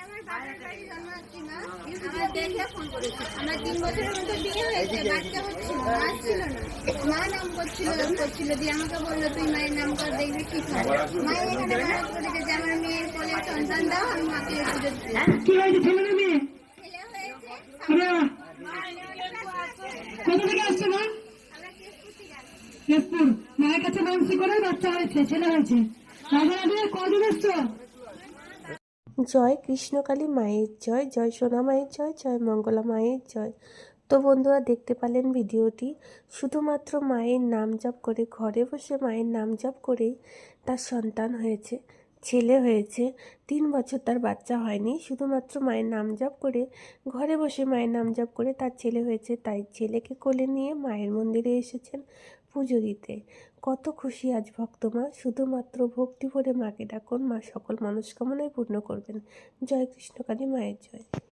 আমার বাবার বাড়ি জন্মাচ্ছি না। আমার দেখে ফোন করেছে। আমার তিন বছরের মধ্যে বিয়ে হয়েছে বাচ্চা হচ্ছিল না আসছিল না। মা নাম করছিল করছিল দিয়ে আমাকে বলল তুই মায়ের নাম কর দেখবি ঠিক হবে মায়ের এখানে বারণ করেছে যে আমার মেয়ের কোলে সন্তান দাও আমি মাকে পুজো কি হয়েছে ছেলে না মেয়ে? কোথা থেকে আসছে মা। কেশপুর মায়ের কাছে মানসি করে বাচ্চা হয়েছে ছেলে হয়েছে। জয় কৃষ্ণকালী মায়ের জয় জয় সোনা মায়ের জয় জয় মঙ্গলা মায়ের জয়। তো বন্ধুরা, দেখতে পেলেন ভিডিওটি। শুধুমাত্র মায়ের নাম জপ করে, ঘরে বসে মায়ের নাম জপ করেই তার সন্তান হয়েছে। ছেলে হয়েছে। তিন বছর তার বাচ্চা হয়নি। শুধুমাত্র মায়ের নাম জপ করে, ঘরে বসে মায়ের নাম জপ করে তার ছেলে হয়েছে। তাই ছেলেকে কোলে নিয়ে মায়ের মন্দিরে এসেছেন পুজো দিতে। কত খুশি আজ ভক্ত মা। শুধুমাত্র ভক্তি ভরে মাকে ডাকুন। মা সকল মনস্কামনায় পূর্ণ করবেন। জয় কৃষ্ণকালী মায়ের জয়।